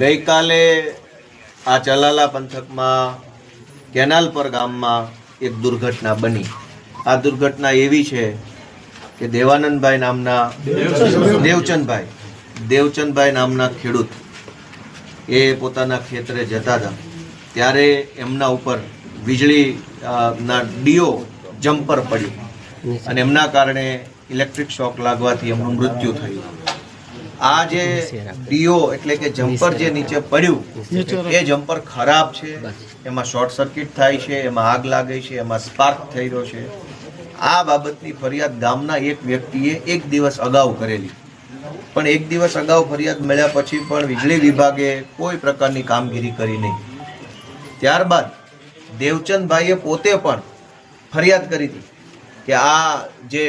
ગઈકાલે આ ચલાલા પંથકમાં કેનાલ પર ગામમાં એક દુર્ઘટના બની. આ દુર્ઘટના એવી છે કે દેવાનંદભાઈ નામના દેવચંદભાઈ દેવચંદભાઈ નામના ખેડૂત એ પોતાના ખેતરે જતા હતા. ત્યારે એમના ઉપર વીજળી ના ડીઓ જમ્પર પડ્યું. અને એમના કારણે ઇલેક્ટ્રિક શોક લાગવાથી એમનું મૃત્યુ થયું. આ જે ડીઓ એટલે કે જમ્પર જે નીચે પડ્યું, એ જમ્પર ખરાબ છે, એમાં શોર્ટ સર્કિટ થાય છે, એમાં આગ લાગે છે, એમાં સ્પાર્ક થઈ રહ્યો છે. આ બાબતની ફરિયાદ ગામના એક વ્યક્તિએ એક દિવસ અગાઉ કરેલી. પણ એક દિવસ અગાઉ ફરિયાદ મળ્યા પછી પણ વીજળી વિભાગે કોઈ પ્રકારની કામગીરી કરી નહીં. ત્યારબાદ દેવચંદભાઈએ પોતે પણ ફરિયાદ કરી હતી કે આ જે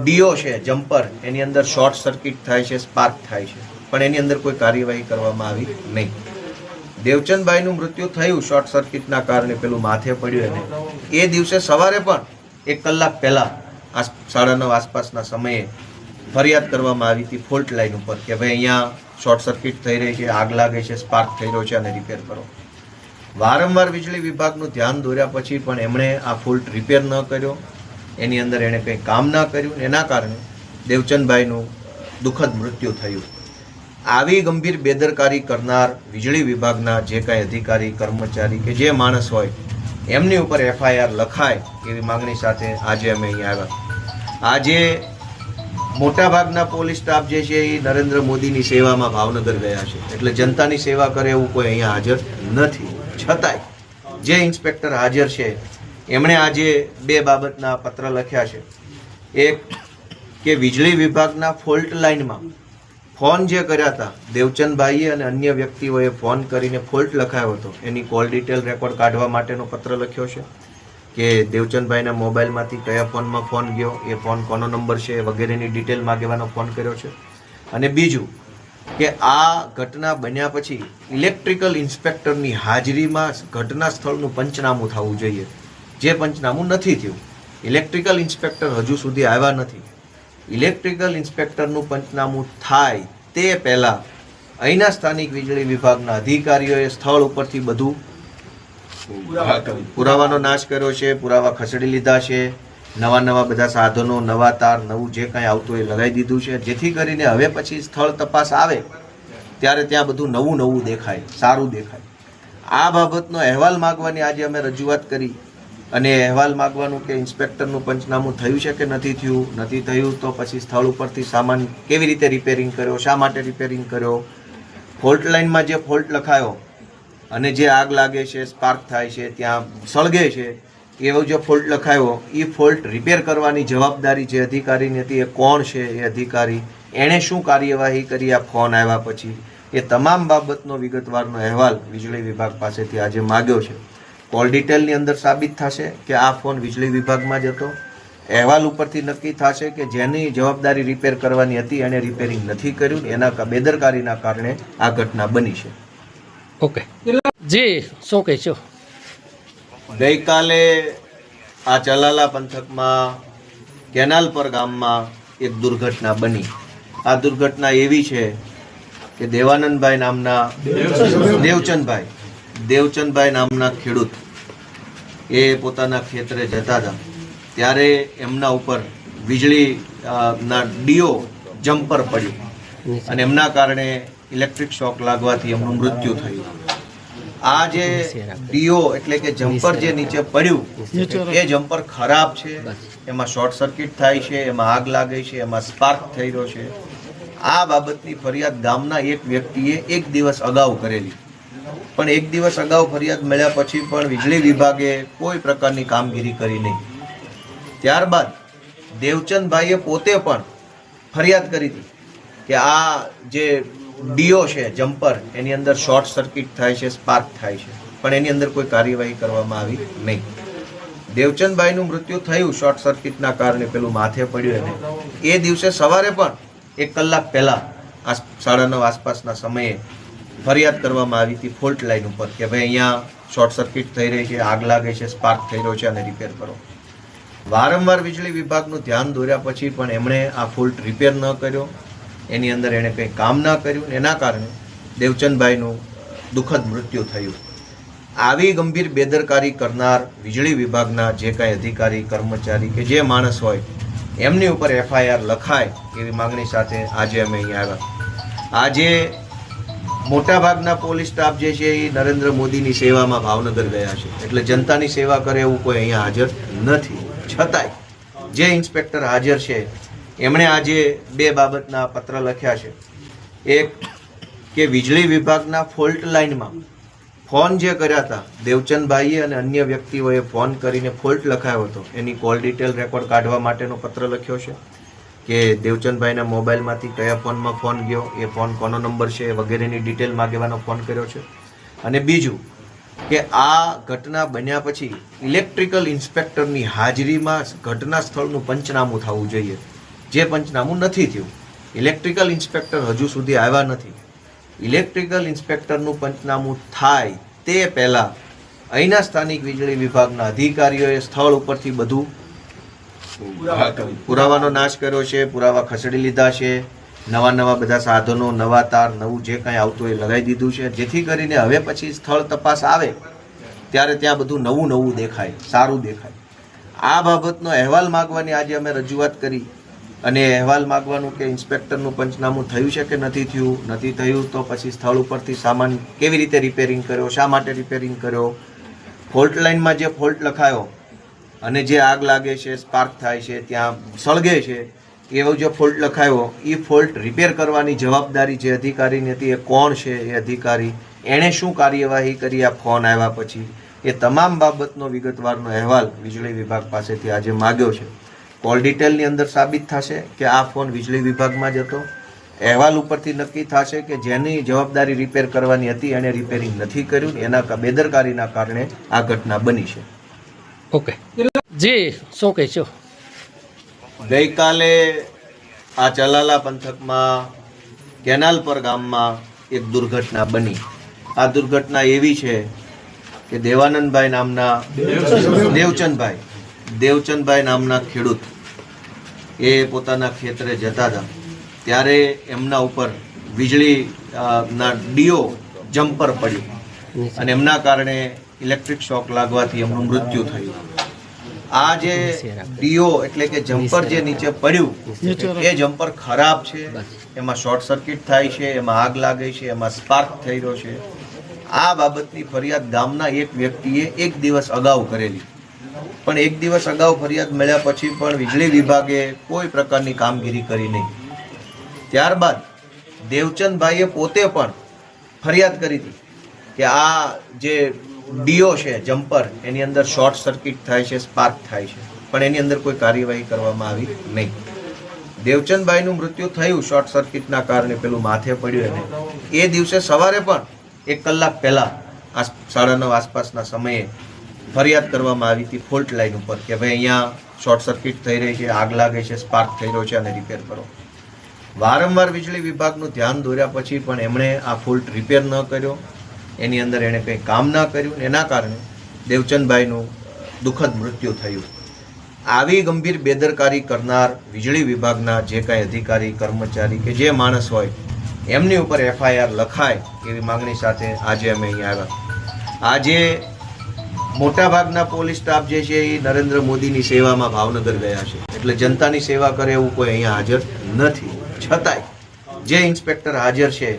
ડીઓ છે, જમ્પર. એની અંદર શોર્ટ સર્કિટ થાય છે, સ્પાર્ક થાય છે. પણ એની અંદર કોઈ કાર્યવાહી કરવામાં આવી નહીં. દેવચંદભાઈનું મૃત્યુ થયું શોર્ટ સર્કિટના કારણે, પેલું માથે પડ્યું એને. એ દિવસે સવારે પણ એક કલાક પહેલાં આ સાડા નવ આસપાસના સમયે ફરિયાદ કરવામાં આવી હતી ફોલ્ટ લાઈન ઉપર કે ભાઈ અહીંયા શોર્ટ સર્કિટ થઈ રહી છે, આગ લાગે છે, સ્પાર્ક થઈ રહ્યો છે અને રિપેર કરો. વારંવાર વીજળી વિભાગનું ધ્યાન દોર્યા પછી પણ એમણે આ ફોલ્ટ રિપેર ન કર્યો. એની અંદર એણે કંઈ કામ ના કર્યું એના કારણે દેવચંદભાઈનું દુઃખદ મૃત્યુ થયું. આવી ગંભીર બેદરકારી કરનાર વીજળી વિભાગના જે કાંઈ અધિકારી, કર્મચારી કે જે માણસ હોય, એમની ઉપર એફઆઈઆર લખાય એવી માંગણી સાથે આજે અમે અહીંયા આવ્યા. આજે મોટાભાગના પોલીસ સ્ટાફ જે છે એ નરેન્દ્ર મોદીની સેવામાં ભાવનગર ગયા છે. એટલે જનતાની સેવા કરે એવું કોઈ અહીંયા હાજર નથી. છતાંય જે ઇન્સ્પેક્ટર હાજર છે એમણે આજે બે બાબતના પત્ર લખ્યા છે, એક કે વીજળી વિભાગના ફોલ્ટ લાઇનમાં ફોન જે કર્યા હતા, દેવચંદભાઈએ અને અન્ય વ્યક્તિઓએ ફોન કરીને ફોલ્ટ લખાયો હતો. એની કોલ ડિટેલ રેકોર્ડ કાઢવા માટેનો પત્ર લખ્યો છે કે દેવચંદભાઈના મોબાઈલમાંથી કયા ફોનમાં ફોન ગયો, એ ફોન કોનો નંબર છે વગેરેની ડિટેલ માગવાનો ફોન કર્યો છે. અને બીજું કે આ ઘટના બન્યા પછી ઇલેક્ટ્રિકલ ઇન્સ્પેક્ટરની હાજરીમાં ઘટના સ્થળનું પંચનામું થવું જોઈએ. જે પંચનામું નથી થયું. ઇલેક્ટ્રિકલ ઇન્સ્પેક્ટર હજુ સુધી આવ્યા નથી. ઇલેક્ટ્રિકલ ઇન્સ્પેક્ટરનું પંચનામું થાય તે પહેલાં અહીંના સ્થાનિક વીજળી વિભાગના અધિકારીઓએ સ્થળ ઉપરથી બધું પુરાવાનો નાશ કર્યો છે પુરાવા ખસેડી લીધા છે. નવા નવા બધા સાધનો નવા તાર નવું જે કાંઈ આવતું એ લગાવી દીધું છે. જેથી કરીને હવે પછી સ્થળ તપાસ આવે ત્યારે ત્યાં બધું નવું નવું દેખાય સારું દેખાય. આ બાબતનો અહેવાલ માગવાની આજે અમે રજૂઆત કરી. અને અહેવાલ માગવાનું કે ઇન્સ્પેક્ટરનું પંચનામું થયું છે કે નથી થયું? નથી થયું તો પછી સ્થળ ઉપરથી સામાન કેવી રીતે રિપેરિંગ કર્યો? શા માટે રિપેરિંગ કર્યો? ફોલ્ટ લાઇનમાં જે ફોલ્ટ લખાયો અને જે આગ લાગે છે સ્પાર્ક થાય છે, ત્યાં સળગે છે, એવો જે ફોલ્ટ લખાયો એ ફોલ્ટ રિપેર કરવાની જવાબદારી જે અધિકારીની હતી, એ કોણ છે એ અધિકારી? એણે શું કાર્યવાહી કરી? આ ફોન આવ્યા પછી. એ તમામ બાબતનો વિગતવારનો અહેવાલ વીજળી વિભાગ પાસેથી આજે માગ્યો છે. કોલ ડિટેલની અંદર સાબિત થશે કે આ ફોન વીજળી વિભાગમાં જ હતો. અહેવાલ ઉપરથી નક્કી થશે કે જેની જવાબદારી રિપેર કરવાની હતી એણે રિપેરિંગ નથી કર્યું. એના બેદરકારીના કારણે આ ઘટના બની છે. ઓકે. જી શું કહેશો? ગઈકાલે આ ચલાલા પંથકમાં કેનાલ પર ગામમાં એક દુર્ઘટના બની. આ દુર્ઘટના એવી છે કે દેવાનંદભાઈ નામના દેવચંદભાઈ. દેવચંદભાઈ નામના ખેડૂત એ પોતાના ખેતરે જતા હતા. ત્યારે એમના ઉપર વીજળી ના ડીઓ જમ્પર પડ્યું. અને એમના કારણે ઇલેક્ટ્રિક શોક લાગવાથી એમનું મૃત્યુ થયું. આ જે ડીઓ એટલે કે જમ્પર જે નીચે પડ્યું, એ જમ્પર ખરાબ છે. એમાં શોર્ટ સર્કિટ થાય છે, એમાં આગ લાગે છે, એમાં સ્પાર્ક થઈ રહ્યો છે. આ બાબતની ફરિયાદ ગામના એક વ્યક્તિએ એક દિવસ અગાઉ કરેલી. પણ એક દિવસ અગાઉ ફરિયાદ મળ્યા પછી પણ વીજળી વિભાગે કોઈ પ્રકારની કામગીરી કરી નહીં. ત્યારબાદ દેવચંદભાઈએ પોતે પણ ફરિયાદ કરી હતી કે આ જે ડીઓ છે, જમ્પર, એની અંદર શોર્ટ સર્કિટ થાય છે, સ્પાર્ક થાય છે, પણ એની અંદર કોઈ કાર્યવાહી કરવામાં આવી નહીં. દેવચંદભાઈનું મૃત્યુ થયું શોર્ટ સર્કિટના કારણે, પેલું માથે પડ્યું એને. એ દિવસે સવારે પણ એક કલાક પહેલા સાડા નવ આસપાસના સમયે ફરિયાદ કરવામાં આવી હતી ફોલ્ટ લાઈન ઉપર કે ભાઈ અહીંયા શોર્ટ સર્કિટ થઈ રહી છે, આગ લાગે છે, સ્પાર્ક થઈ રહ્યો છે અને રિપેર કરો. વારંવાર વીજળી વિભાગનું ધ્યાન દોર્યા પછી પણ એમણે આ ફોલ્ટ રિપેર ન કર્યો. એની અંદર એણે કંઈ કામ ના કર્યું એના કારણે દેવચંદભાઈનું દુઃખદ મૃત્યુ થયું. આવી ગંભીર બેદરકારી કરનાર વીજળી વિભાગના જે કાંઈ અધિકારી, કર્મચારી કે જે માણસ હોય, એમની ઉપર એફઆઈઆર લખાય એવી માંગણી સાથે આજે અમે અહીંયા આવ્યા. આજે મોટાભાગના પોલીસ સ્ટાફ જે છે એ નરેન્દ્ર મોદીની સેવામાં ભાવનગર ગયા છે. એટલે જનતાની સેવા કરે એવું કોઈ અહીંયા હાજર નથી. છતાંય જે ઇન્સ્પેક્ટર હાજર છે, એમણે આજે બે બાબતના પત્ર લખ્યા છે. એક, કે વીજળી વિભાગના ફોલ્ટ લાઇનમાં ફોન જે કર્યા હતા, દેવચંદભાઈએ અને અન્ય વ્યક્તિઓએ ફોન કરીને ફોલ્ટ લખાયો હતો. એની કોલ ડિટેલ રેકોર્ડ કાઢવા માટેનો પત્ર લખ્યો છે. કે દેવચંદભાઈના મોબાઈલમાંથી કયા ફોનમાં ફોન ગયો, એ ફોન કોનો નંબર છે વગેરેની ડિટેલ માગવાનો ફોન કર્યો છે. અને બીજું કે આ ઘટના બન્યા પછી ઇલેક્ટ્રિકલ ઇન્સ્પેક્ટરની હાજરીમાં ઘટના સ્થળનું પંચનામું થવું જોઈએ. જે પંચનામું નથી થયું. ઇલેક્ટ્રિકલ ઇન્સ્પેક્ટર હજુ સુધી આવ્યા નથી. ઇલેક્ટ્રિકલ ઇન્સ્પેક્ટરનું પંચનામું થાય તે પહેલાં અહીંના સ્થાનિક વીજળી વિભાગના અધિકારીઓએ સ્થળ ઉપરથી બધું પુરાવાનો નાશ કર્યો છે, પુરાવા ખસેડી લીધા છે, નવા નવા બધા સાધનો, નવા તાર, નવું જે કાંઈ આવતું એ લગાવી દીધું છે. જેથી કરીને હવે પછી સ્થળ તપાસ આવે, ત્યારે ત્યાં બધું નવું નવું દેખાય, સારું દેખાય. આ બાબતનો અહેવાલ માગવાની આજે અમે રજૂઆત કરી અને અહેવાલ માગવાનું કે ઇન્સ્પેક્ટરનું પંચનામું થયું છે કે નથી થયું? નથી થયું તો પછી સ્થળ ઉપરથી સામાન કેવી રીતે રિપેરિંગ કર્યો? શા માટે રિપેરિંગ કર્યો? ફોલ્ટ લાઇનમાં જે ફોલ્ટ લખાયો અને જે આગ લાગે છે સ્પાર્ક થાય છે, ત્યાં સળગે છે, એવો જે ફોલ્ટ લખાયો એ ફોલ્ટ રિપેર કરવાની જવાબદારી જે અધિકારીની હતી, એ કોણ છે એ અધિકારી, એણે શું કાર્યવાહી કરી, આ ફોન આવ્યા પછી? એ તમામ બાબતનો વિગતવારનો અહેવાલ વીજળી વિભાગ પાસેથી આજે માગ્યો છે. કોલ ડિટેલની અંદર સાબિત થશે કે આ ફોન વીજળી વિભાગમાં જ હતો. અહેવાલ ઉપરથી નક્કી થશે કે જેની જવાબદારી રિપેર કરવાની હતી, એણે રિપેરિંગ નથી કર્યું, એના બેદરકારીના કારણે આ ઘટના બની છે. ઓકે જી શું કહેશો? ગઈકાલે આ ચલાલા પંથકમાં કેનાલ પર ગામમાં એક દુર્ઘટના બની. આ દુર્ઘટના એવી છે કે દેવાનંદભાઈ નામના દેવચંદભાઈ દેવચંદભાઈ નામના ખેડૂત એ પોતાના ખેતરે જતા હતા. ત્યારે એમના ઉપર વીજળી ના ડીઓ જમ્પર પડ્યું. અને એમના કારણે ઇલેક્ટ્રિક શોક લાગવાથી એમનું મૃત્યુ થયું. આ જે ડીઓ એટલે કે જમ્પર જે નીચે પડ્યું, એ જમ્પર ખરાબ છે. એમાં શોર્ટ સર્કિટ થાય છે, એમાં આગ લાગે છે, એમાં સ્પાર્ક થઈ રહ્યો છે. આ બાબતની ફરિયાદ ગામના એક વ્યક્તિએ એક દિવસ અગાઉ કરેલી. પણ એક દિવસ અગાઉ ફરિયાદ મળ્યા પછી પણ વીજળી વિભાગે કોઈ પ્રકારની કામગીરી કરી નહીં. ત્યારબાદ દેવચંદભાઈએ પોતે પણ ફરિયાદ કરી હતી કે આ જે ડીઓ છે, જમ્પર. એની અંદર શોર્ટ સર્કિટ થાય છે, સ્પાર્ક થાય છે. પણ એની અંદર કોઈ કાર્યવાહી કરવામાં આવી નહીં. દેવચંદભાઈનું મૃત્યુ થયું શોર્ટ સર્કિટના કારણે, પેલું માથે પડ્યું એને. એ દિવસે સવારે પણ એક કલાક પહેલાં, આ સાડા નવ આસપાસના સમયે, ફરિયાદ કરવામાં આવી હતી ફોલ્ટ લાઈન ઉપર કે ભાઈ અહીંયા શોર્ટ સર્કિટ થઈ રહી છે, આગ લાગે છે, સ્પાર્ક થઈ રહ્યો છે અને રિપેર કરો. વારંવાર વીજળી વિભાગનું ધ્યાન દોર્યા પછી પણ એમણે આ ફોલ્ટ રિપેર ન કર્યો. એની અંદર એણે કંઈ કામ ના કર્યું એના કારણે દેવચંદભાઈનું દુઃખદ મૃત્યુ થયું. આવી ગંભીર બેદરકારી કરનાર વીજળી વિભાગના જે કાંઈ અધિકારી, કર્મચારી કે જે માણસ હોય, એમની ઉપર એફઆઈઆર લખાય એવી માંગણી સાથે આજે અમે અહીંયા આવ્યા. આજે મોટાભાગના પોલીસ સ્ટાફ જે છે એ નરેન્દ્ર મોદીની સેવામાં ભાવનગર ગયા છે. એટલે જનતાની સેવા કરે એવું કોઈ અહીંયા હાજર નથી. છતાંય જે ઇન્સ્પેક્ટર હાજર છે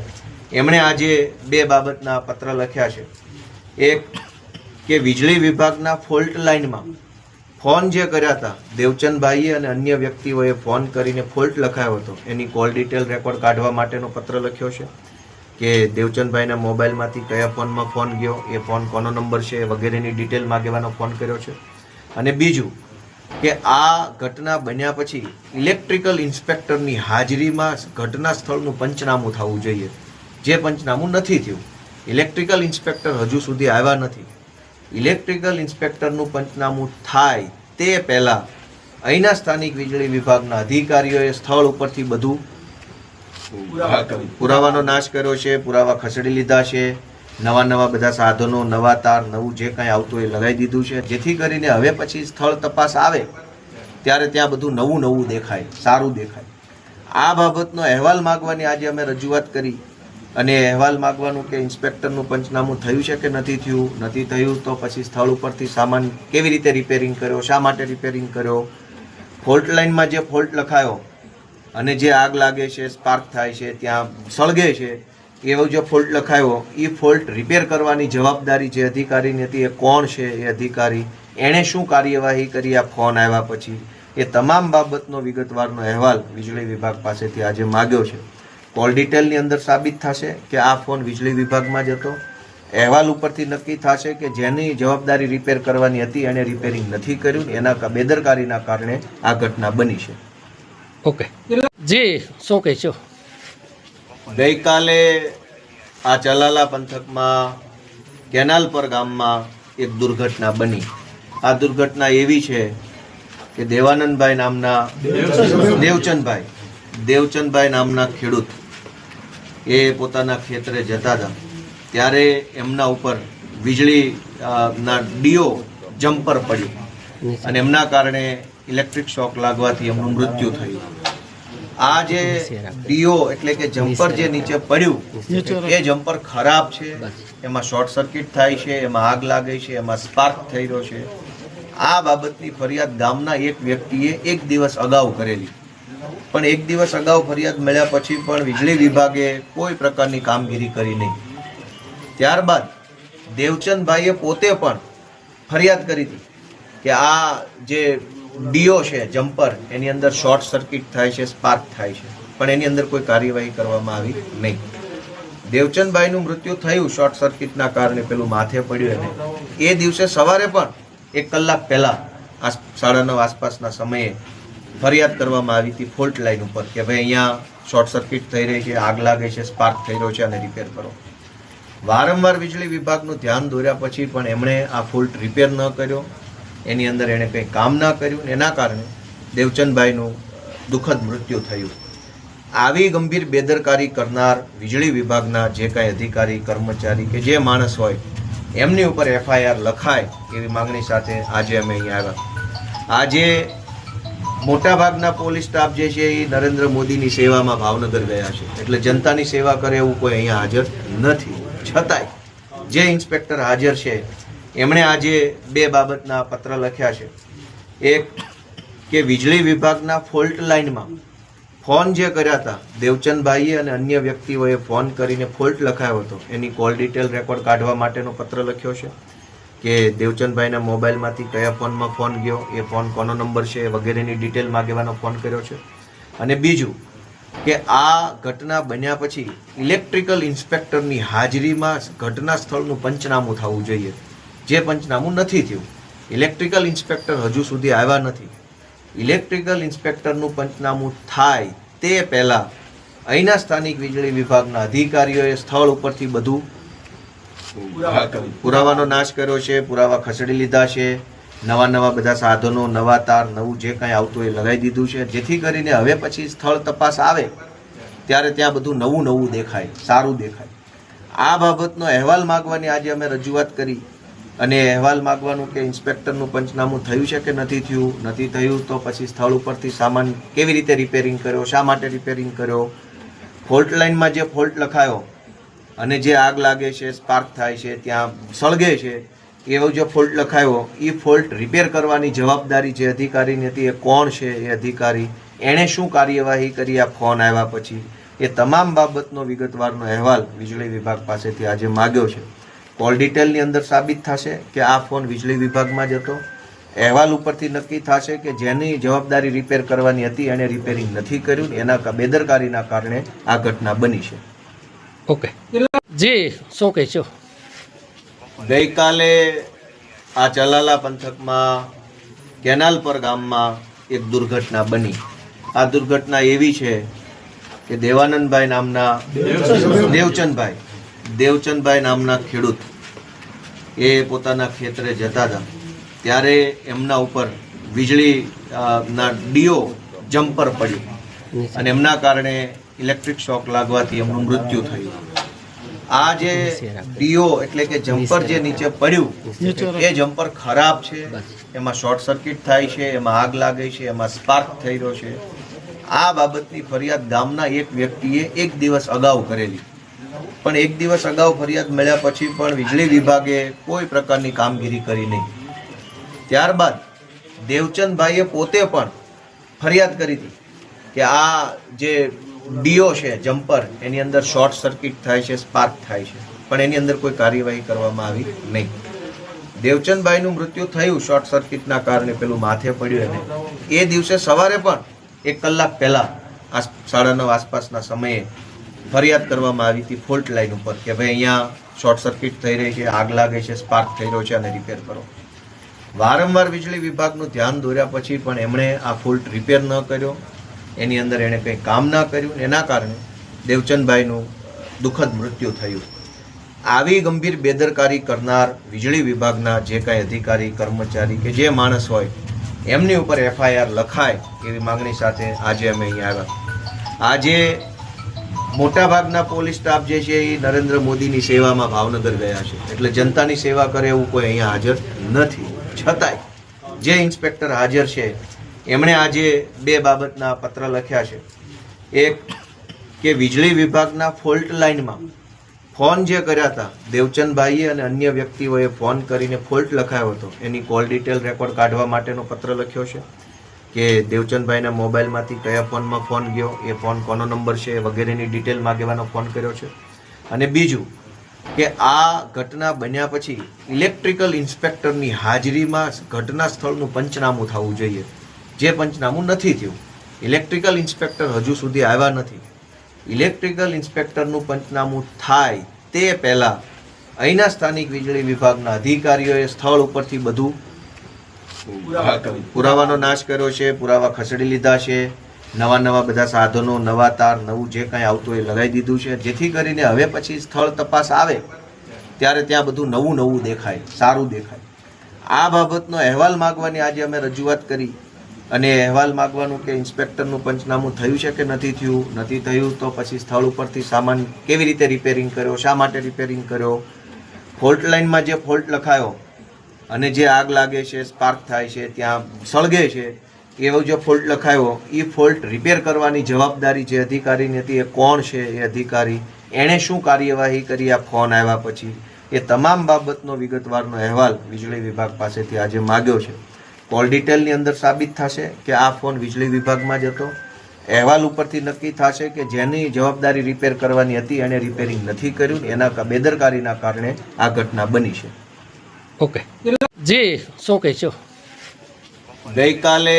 એમણે આજે બે બાબતના પત્ર લખ્યા છે, એક કે વીજળી વિભાગના ફોલ્ટ લાઇનમાં ફોન જે કર્યા હતા, દેવચંદભાઈએ અને અન્ય વ્યક્તિઓએ ફોન કરીને ફોલ્ટ લખાયો હતો. એની કોલ ડિટેલ રેકોર્ડ કાઢવા માટેનો પત્ર લખ્યો છે કે દેવચંદભાઈના મોબાઈલમાંથી કયા ફોનમાં ફોન ગયો, એ ફોન કોનો નંબર છે વગેરેની ડિટેલ માગવાનો ફોન કર્યો છે. અને બીજું કે આ ઘટના બન્યા પછી ઇલેક્ટ્રિકલ ઇન્સ્પેક્ટરની હાજરીમાં ઘટના સ્થળનું પંચનામું થવું જોઈએ. જે પંચનામું નથી થયું. ઇલેક્ટ્રિકલ ઇન્સ્પેક્ટર હજુ સુધી આવ્યા નથી. ઇલેક્ટ્રિકલ ઇન્સ્પેક્ટરનું પંચનામું થાય તે પહેલાં અહીંના સ્થાનિક વીજળી વિભાગના અધિકારીઓએ સ્થળ ઉપરથી બધું પુરાવાનો નાશ કર્યો છે પુરાવા ખસેડી લીધા છે નવા નવા બધા સાધનો નવા તાર નવું જે કાંઈ આવતું એ લગાવી દીધું છે. જેથી કરીને હવે પછી સ્થળ તપાસ આવે ત્યારે ત્યાં બધું નવું નવું દેખાય સારું દેખાય. આ બાબતનો અહેવાલ માગવાની આજે અમે રજૂઆત કરી. અને અહેવાલ માગવાનું કે ઇન્સ્પેક્ટરનું પંચનામું થયું છે કે નથી થયું? નથી થયું તો પછી સ્થળ ઉપરથી સામાન કેવી રીતે રિપેરિંગ કર્યો? શા માટે રિપેરિંગ કર્યો? ફોલ્ટ લાઇનમાં જે ફોલ્ટ લખાયો અને જે આગ લાગે છે સ્પાર્ક થાય છે, ત્યાં સળગે છે, એવો જે ફોલ્ટ લખાયો એ ફોલ્ટ રિપેર કરવાની જવાબદારી જે અધિકારીની હતી, એ કોણ છે એ અધિકારી? એણે શું કાર્યવાહી કરી? આ ફોન આવ્યા પછી. એ તમામ બાબતનો વિગતવારનો અહેવાલ વીજળી વિભાગ પાસેથી આજે માગ્યો છે. કોલ ડિટેલની અંદર સાબિત થશે કે આ ફોન વીજળી વિભાગમાં જ હતો. અહેવાલ ઉપરથી નક્કી થશે કે જેની જવાબદારી રિપેર કરવાની હતી એણે રિપેરિંગ નથી કર્યું એના બેદરકારીના કારણે આ ઘટના બની છે. ઓકે જી શું કહેશો? ગઈકાલે આ ચલાલા પંથકમાં કેનાલ પર ગામમાં એક દુર્ઘટના બની. આ દુર્ઘટના એવી છે કે દેવાનંદભાઈ નામના દેવચંદભાઈ. દેવચંદભાઈ નામના ખેડૂત એ પોતાના ખેતરે જતા હતા. ત્યારે એમના ઉપર વીજળી ના ડીઓ જમ્પર પડ્યું. અને એમના કારણે ઇલેક્ટ્રિક શોક લાગવાથી એમનું મૃત્યુ થયું. આ જે ડીઓ એટલે કે જમ્પર જે નીચે પડ્યું એ જમ્પર ખરાબ છે. એમાં શોર્ટ સર્કિટ થાય છે એમાં આગ લાગે છે એમાં સ્પાર્ક થઈ રહ્યો છે. આ બાબતની ફરિયાદ ગામના એક વ્યક્તિએ એક દિવસ અગાઉ કરેલી. પણ એક દિવસ અગાઉ ફરિયાદ મળ્યા પછી પણ વીજળી વિભાગે કોઈ પ્રકારની કામગીરી કરી નહીં. ત્યારબાદ દેવચંદભાઈએ પોતે પણ ફરિયાદ કરી હતી કે આ જે ડીઓ છે, જમ્પર, એની અંદર શોર્ટ સર્કિટ થાય છે, સ્પાર્ક થાય છે, પણ એની અંદર કોઈ કાર્યવાહી કરવામાં આવી નહીં. દેવચંદભાઈનું મૃત્યુ થયું શોર્ટ સર્કિટના કારણે પેલું માથે પડ્યું એને. એ દિવસે સવારે પણ એક કલાક પહેલાં આ સાડા નવ આસપાસના સમયે ફરિયાદ કરવામાં આવી હતી ફોલ્ટ લાઈન ઉપર કે ભાઈ અહીંયા શોર્ટ સર્કિટ થઈ રહી છે, આગ લાગે છે, સ્પાર્ક થઈ રહ્યો છે અને રિપેર કરો. વારંવાર વીજળી વિભાગનું ધ્યાન દોર્યા પછી પણ એમણે આ ફોલ્ટ રિપેર ન કર્યો. એની અંદર એણે કંઈ કામ ન કર્યું. એના કારણે દેવચંદભાઈનું દુઃખદ મૃત્યુ થયું. આવી ગંભીર બેદરકારી કરનાર વીજળી વિભાગના જે કાંઈ અધિકારી, કર્મચારી કે જે માણસ હોય, એમની ઉપર એફઆઈઆર લખાય એવી માંગણી સાથે આજે અમે અહીંયા આવ્યા. આજે મોટાભાગના પોલીસ સ્ટાફ જે છે એ નરેન્દ્ર મોદીની સેવામાં ભાવનગર ગયા છે. એટલે જનતાની સેવા કરે એવું કોઈ અહીંયા હાજર નથી. છતાંય જે ઇન્સ્પેક્ટર હાજર છે, એમણે આજે બે બાબતના પત્ર લખ્યા છે. એક, કે વીજળી વિભાગના ફોલ્ટ લાઇનમાં ફોન જે કર્યા હતા, દેવચંદભાઈએ અને અન્ય વ્યક્તિઓએ ફોન કરીને ફોલ્ટ લખાયો હતો. એની કોલ ડિટેલ રેકોર્ડ કાઢવા માટેનો પત્ર લખ્યો છે. કે દેવચંદભાઈના મોબાઈલમાંથી કયા ફોનમાં ફોન ગયો, એ ફોન કોનો નંબર છે વગેરેની ડિટેલ માગવાનો ફોન કર્યો છે. અને બીજું કે આ ઘટના બન્યા પછી ઇલેક્ટ્રિકલ ઇન્સ્પેક્ટરની હાજરીમાં ઘટના સ્થળનું પંચનામું થવું જોઈએ. જે પંચનામું નથી થયું. ઇલેક્ટ્રિકલ ઇન્સ્પેક્ટર હજુ સુધી આવ્યા નથી. ઇલેક્ટ્રિકલ ઇન્સ્પેક્ટરનું પંચનામું થાય તે પહેલાં અહીંના સ્થાનિક વીજળી વિભાગના અધિકારીઓએ સ્થળ ઉપરથી બધું પુરાવાનો નાશ કર્યો છે, પુરાવા ખસેડી લીધા છે, નવા નવા બધા સાધનો, નવા તાર, નવું જે કાંઈ આવતું એ લગાવી દીધું છે. જેથી કરીને હવે પછી સ્થળ તપાસ આવે, ત્યારે ત્યાં બધું નવું નવું દેખાય, સારું દેખાય. આ બાબતનો અહેવાલ માગવાની આજે અમે રજૂઆત કરી અને અહેવાલ માગવાનું કે ઇન્સ્પેક્ટરનું પંચનામું થયું છે કે નથી થયું? નથી થયું તો પછી સ્થળ ઉપરથી સામાન કેવી રીતે રિપેરિંગ કર્યો? શા માટે રિપેરિંગ કર્યો? ફોલ્ટ લાઇનમાં જે ફોલ્ટ લખાયો અને જે આગ લાગે છે સ્પાર્ક થાય છે, ત્યાં સળગે છે, એવો જે ફોલ્ટ લખાયો, એ ફોલ્ટ રિપેર કરવાની જવાબદારી જે અધિકારીની હતી, એ કોણ છે એ અધિકારી, એણે શું કાર્યવાહી કરી, આ ફોન આવ્યા પછી. એ તમામ બાબતનો વિગતવારનો અહેવાલ વીજળી વિભાગ પાસેથી આજે માગ્યો છે. કોલ ડિટેલની અંદર સાબિત થશે કે આ ફોન વીજળી વિભાગમાં જ હતો. અહેવાલ ઉપરથી નક્કી થશે કે જેની જવાબદારી રિપેર કરવાની હતી, એણે રિપેરિંગ નથી કર્યું, એના બેદરકારીના કારણે આ ઘટના બની છે. ઓકે. જી શું કહેશો? ગઈકાલે આ ચલાલા પંથકમાં કેનાલ પર ગામમાં એક દુર્ઘટના બની. આ દુર્ઘટના એવી છે કે દેવાનંદભાઈ નામના દેવચંદભાઈ દેવચંદભાઈ નામના ખેડૂત એ પોતાના ખેતરે જતા હતા. ત્યારે એમના ઉપર વીજળી ના ડીઓ જમ્પર પડ્યું. અને એમના કારણે ઇલેક્ટ્રિક શોક લાગવાથી એમનું મૃત્યુ થયું. આ જે ડીઓ એટલે કે જમ્પર જે નીચે પડ્યું, એ જમ્પર ખરાબ છે. એમાં શોર્ટ સર્કિટ થાય છે, એમાં આગ લાગે છે, એમાં સ્પાર્ક થઈ રહ્યો છે. આ બાબતની ફરિયાદ ગામના એક વ્યક્તિએ એક દિવસ અગાઉ કરેલી. પણ એક દિવસ અગાઉ ફરિયાદ મળ્યા પછી પણ વીજળી વિભાગે કોઈ પ્રકારની કામગીરી કરી નહીં. ત્યારબાદ દેવચંદભાઈએ પોતે પણ ફરિયાદ કરી હતી કે આ જે ડીઓ છે, જમ્પર. એની અંદર શોર્ટ સર્કિટ થાય છે, સ્પાર્ક થાય છે. પણ એની અંદર કોઈ કાર્યવાહી કરવામાં આવી નહીં. દેવચંદભાઈનું મૃત્યુ થયું શોર્ટ સર્કિટના કારણે પેલું માથે પડ્યું એને. એ દિવસે સવારે પણ એક કલાક પહેલાં આસ, સાડા નવ આસપાસના સમયે ફરિયાદ કરવામાં આવી હતી ફોલ્ટ લાઈન ઉપર કે ભાઈ અહીંયા શોર્ટ સર્કિટ થઈ રહી છે, આગ લાગે છે, સ્પાર્ક થઈ રહ્યો છે અને રિપેર કરો. વારંવાર વીજળી વિભાગનું ધ્યાન દોર્યા પછી પણ એમણે આ ફોલ્ટ રિપેર ન કર્યો. એની અંદર એણે કંઈ કામ ના કર્યું એના કારણે દેવચંદભાઈનું દુઃખદ મૃત્યુ થયું. આવી ગંભીર બેદરકારી કરનાર વીજળી વિભાગના જે કાંઈ અધિકારી, કર્મચારી કે જે માણસ હોય, એમની ઉપર એફઆઈઆર લખાય એવી માંગણી સાથે આજે અમે અહીંયા આવ્યા. આજે મોટાભાગના પોલીસ સ્ટાફ જે છે એ નરેન્દ્ર મોદીની સેવામાં ભાવનગર ગયા છે. એટલે જનતાની સેવા કરે એવું કોઈ અહીંયા હાજર નથી. છતાંય જે ઇન્સ્પેક્ટર હાજર છે એમણે આજે બે બાબતના પત્ર લખ્યા છે. એક, કે વીજળી વિભાગના ફોલ્ટ લાઇનમાં ફોન જે કર્યા હતા, દેવચંદભાઈએ અને અન્ય વ્યક્તિઓએ ફોન કરીને ફોલ્ટ લખાયો હતો. એની કોલ ડિટેલ રેકોર્ડ કાઢવા માટેનો પત્ર લખ્યો છે કે દેવચંદભાઈના મોબાઈલમાંથી કયા ફોનમાં ફોન ગયો, એ ફોન કોનો નંબર છે વગેરેની ડિટેલ માગવાનો ફોન કર્યો છે. અને બીજું, કે આ ઘટના બન્યા પછી ઇલેક્ટ્રિકલ ઇન્સ્પેક્ટરની હાજરીમાં ઘટના સ્થળનું પંચનામું થવું જોઈએ. જે પંચનામું નથી થયું. ઇલેક્ટ્રિકલ ઇન્સ્પેક્ટર હજુ સુધી આવ્યા નથી. ઇલેક્ટ્રિકલ ઇન્સ્પેક્ટરનું પંચનામું થાય તે પહેલાં અહીંના સ્થાનિક વીજળી વિભાગના અધિકારીઓએ સ્થળ ઉપરથી બધું પુરાવાનો નાશ કર્યો છે પુરાવા ખસેડી લીધા છે નવા નવા બધા સાધનો નવા તાર નવું જે કાંઈ આવતું એ લગાવી દીધું છે. જેથી કરીને હવે પછી સ્થળ તપાસ આવે ત્યારે ત્યાં બધું નવું નવું દેખાય સારું દેખાય. આ બાબતનો અહેવાલ માગવાની આજે અમે રજૂઆત કરી. અને અહેવાલ માગવાનું કે ઇન્સ્પેક્ટરનું પંચનામું થયું છે કે નથી થયું? નથી થયું તો પછી સ્થળ ઉપરથી સામાન કેવી રીતે રિપેરિંગ કર્યો? શા માટે રિપેરિંગ કર્યો? ફોલ્ટ લાઇનમાં જે ફોલ્ટ લખાયો અને જે આગ લાગે છે સ્પાર્ક થાય છે, ત્યાં સળગે છે, એવો જે ફોલ્ટ લખાયો, એ ફોલ્ટ રિપેર કરવાની જવાબદારી જે અધિકારીની હતી, એ કોણ છે એ અધિકારી? એણે શું કાર્યવાહી કરી? આ ફોન આવ્યા પછી. એ તમામ બાબતનો વિગતવારનો અહેવાલ વીજળી વિભાગ પાસેથી આજે માગ્યો છે. કોલ ડિટેલની અંદર સાબિત થશે કે આ ફોન વીજળી વિભાગમાં જ હતો. અહેવાલ ઉપરથી નક્કી થશે કે જેની જવાબદારી રિપેર કરવાની હતી એણે રિપેરિંગ નથી કર્યું એના બેદરકારીના કારણે આ ઘટના બની છે. ઓકે. જી શું કહેશો? ગઈકાલે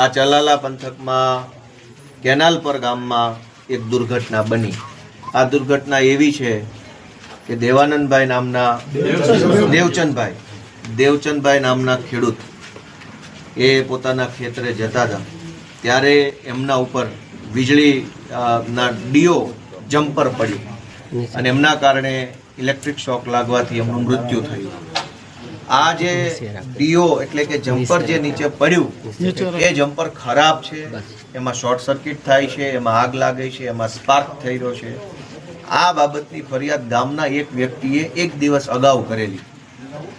આ ચલાલા પંથકમાં કેનાલ પર ગામમાં એક દુર્ઘટના બની. આ દુર્ઘટના એવી છે કે દેવાનંદભાઈ નામના દેવચંદભાઈ. દેવચંદભાઈ નામના ખેડૂત એ પોતાના ખેતરે જતા હતા. ત્યારે એમના ઉપર વીજળી ના ડીઓ જમ્પર પડ્યું. અને એમના કારણે ઇલેક્ટ્રિક શોક લાગવાથી એમનું મૃત્યુ થયું. આ જે ડીઓ એટલે કે જમ્પર જે નીચે પડ્યું, એ જમ્પર ખરાબ છે. એમાં શોર્ટ સર્કિટ થાય છે, એમાં આગ લાગે છે, એમાં સ્પાર્ક થઈ રહ્યો છે. આ બાબતની ફરિયાદ ગામના એક વ્યક્તિએ એક દિવસ અગાઉ કરેલી.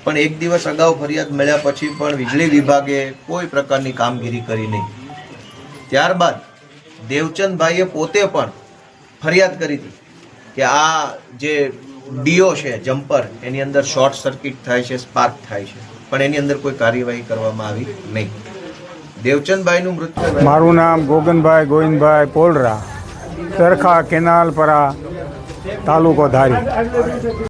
પણ એક દિવસ અગાઉ ફરિયાદ મળ્યા પછી પણ વીજળી વિભાગે કોઈ પ્રકારની કામગીરી કરી નહીં. ત્યારબાદ દેવચંદભાઈએ પોતે પણ ફરિયાદ કરી હતી કે આ જે ડીઓ છે, જમ્પર, એની અંદર શોર્ટ સર્કિટ થાય છે, સ્પાર્ક થાય છે, પણ એની અંદર કોઈ કાર્યવાહી કરવામાં આવી નહીં. દેવચંદભાઈનું મૃત્યુ મારું નામ ગોગનભાઈ ગોવિંદભાઈ પોલરા, ચરખા કેનાલપરા તાલુકો ધારી.